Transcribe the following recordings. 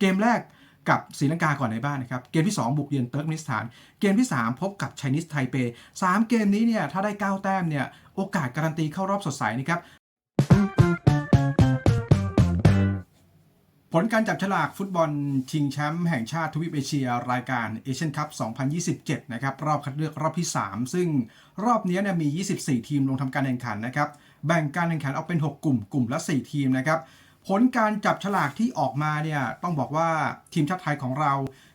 เกมแรกกับศรีลังกาก่อนในบ้านนะครับ เกมที่ 2 บุกเยือนเติร์กมินิสถาน เกมที่ 3 พบกับไชนีสไทเปสามเกมนี้เนี่ยถ้าได้ 9 แต้มเนี่ยโอกาสการันตีเข้ารอบสดใสนะครับผลการจับฉลากฟุตบอลชิงแชมป์แห่งชาติทวีปเอเชีย รายการเอเชียนคัพ 2027 นะครับ รอบคัดเลือกรอบที่ 3 ซึ่งรอบนี้เนี่ยมี 24 ทีมลงทำการแข่งขันนะครับ แบ่งการแข่งขันออกเป็น 6 กลุ่มกลุ่มละ 4 ทีมนะครับ ผลการจับฉลากที่ออกมาเนี่ยต้องบอกว่าทีมชาติไทยของเรา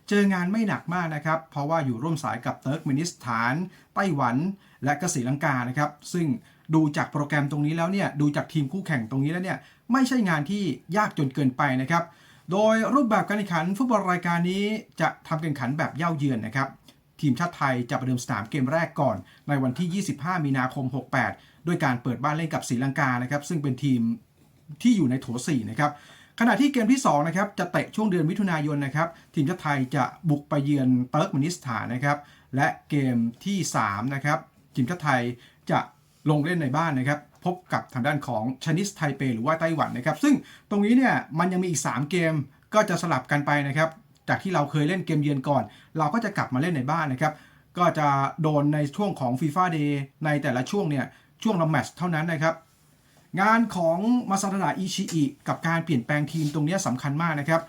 เจองานไม่หนักมากนะครับ เพราะว่าอยู่ร่วมสายกับเติร์กเมนิสถาน ไต้หวัน และก็ศรีลังกานะครับ ซึ่งดูจากโปรแกรมตรงนี้แล้วเนี่ยดูจากทีมคู่แข่งตรงนี้แล้วเนี่ยไม่ใช่งานที่ยากจนเกินไปนะครับ โดยรูปแบบการแข่งขันฟุตบอลรายการนี้จะทำการแข่งขันแบบเย่าเยือนนะครับทีมชาติไทยจะประเดิมสนามเกมแรกก่อน ในวันที่ 25 มีนาคม 68 ด้วยการเปิดบ้านเล่นกับศรีลังกานะครับซึ่งเป็นทีม ที่อยู่ในโถ4นะครับขณะที่เกมที่2นะครับจะเตะช่วงเดือนมิถุนายนนะครับทีมชาติไทยจะบุกไปเยือนเติร์กเมนิสถานนะครับและเกมที่3นะครับทีมชาติไทยจะลงเล่นในบ้านนะครับพบกับทางด้านของชนิสไทเปหรือว่าไต้หวันนะครับซึ่งตรงนี้เนี่ยมันยังมีอีก 3 เกมก็จะสลับกันไปนะครับจากที่เราเคยเล่นเกมเยือนก่อน เราก็จะกลับมาเล่นในบ้านนะครับก็จะโดนในช่วงของ FIFA Day ในแต่ละช่วงเนี่ยช่วงละแมตช์เท่านั้นนะครับ งานของมาซาดะอิชิอิกับการเปลี่ยนแปลงทีมตรงนี้สำคัญมากนะครับ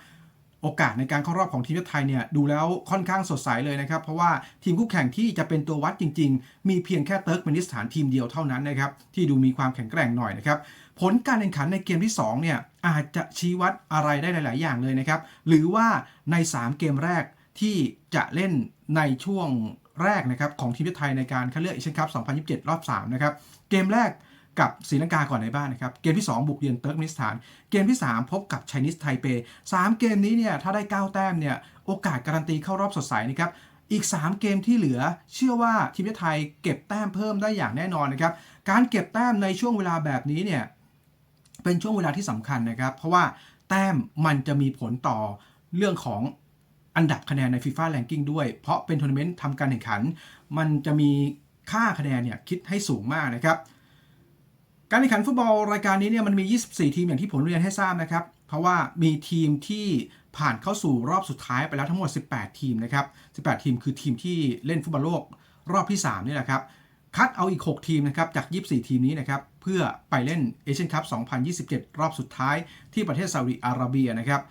โอกาสในการเข้ารอบของทีมชาติไทยเนี่ยดูแล้วค่อนข้างสดใสเลยนะครับ เพราะว่าทีมคู่แข่งที่จะเป็นตัววัดจริง ๆ มีเพียงแค่เติร์กเมนิสถานทีมเดียวเท่านั้นนะครับ ที่ดูมีความแข็งแกร่งหน่อยนะครับ ผลการแข่งขันในเกมที่2เนี่ยอาจจะชี้วัดอะไรได้หลาย ๆ อย่างเลยนะครับ หรือว่าใน 3 เกมแรกที่จะเล่นในช่วงแรกนะครับของทีมชาติไทยในการคัดเลือกเอเชียนคัพ2027 รอบ 3 นะครับ เกมแรก กับศรีลังกาก่อนในบ้านนะครับ เกมที่ 2 บุกเยือนเติร์กมินิสถาน เกมที่ 3 พบกับไชนีสไทเป3เกมนี้เนี่ยถ้าได้ 9 แต้มเนี่ยโอกาสการันตีเข้ารอบสดใสนะครับอีก 3 เกมที่เหลือ เชื่อว่าทีมชาติไทยเก็บแต้มเพิ่มได้อย่างแน่นอนนะครับการเก็บแต้มในช่วงเวลาแบบนี้เนี่ยเป็นช่วงเวลาที่สำคัญนะครับ เพราะว่าแต้มมันจะมีผลต่อเรื่องของอันดับคะแนนใน FIFA Ranking ด้วย เพราะเป็นทัวร์นาเมนต์ทำการแข่งขัน มันจะมีค่าคะแนนเนี่ยคิดให้สูงมากนะครับ การแข่งขันฟุตบอลรายการนี้เนี่ยมันมี 24 ทีมอย่างที่ผมเรียนให้ทราบนะครับ เพราะว่ามีทีมที่ผ่านเข้าสู่รอบสุดท้ายไปแล้วทั้งหมด 18 ทีมนะครับ 18 ทีมคือทีมที่เล่นฟุตบอลโลกรอบที่ 3 นี่แหละครับ คัดเอาอีก 6 ทีมนะครับจาก 24 ทีมนี้นะครับ เพื่อไปเล่นเอเชียนคัพ 2027 รอบสุดท้ายที่ประเทศซาอุดิอาระเบียนะครับ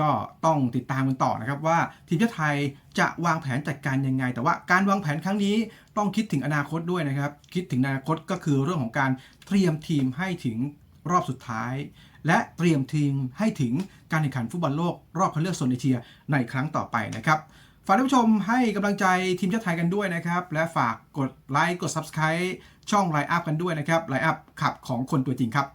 ก็ต้องติดตามกันต่อนะครับว่าทีมชาติไทยจะวางแผนจัดการยังไง แต่ว่าการวางแผนครั้งนี้ต้องคิดถึงอนาคตด้วยนะครับ คิดถึงอนาคตก็คือเรื่องของการเตรียมทีมให้ถึงรอบสุดท้าย และเตรียมทีมให้ถึงการแข่งขันฟุตบอลโลกรอบคัดเลือกโซนเอเชียในครั้งต่อไปนะครับฝากท่านผู้ชมให้กำลังใจทีมชาติไทยกันด้วยนะครับ และฝากกดไลค์กด Subscribe ช่องไลน์อัพกันด้วยนะครับไลน์อัพขับของคนตัวจริงครับ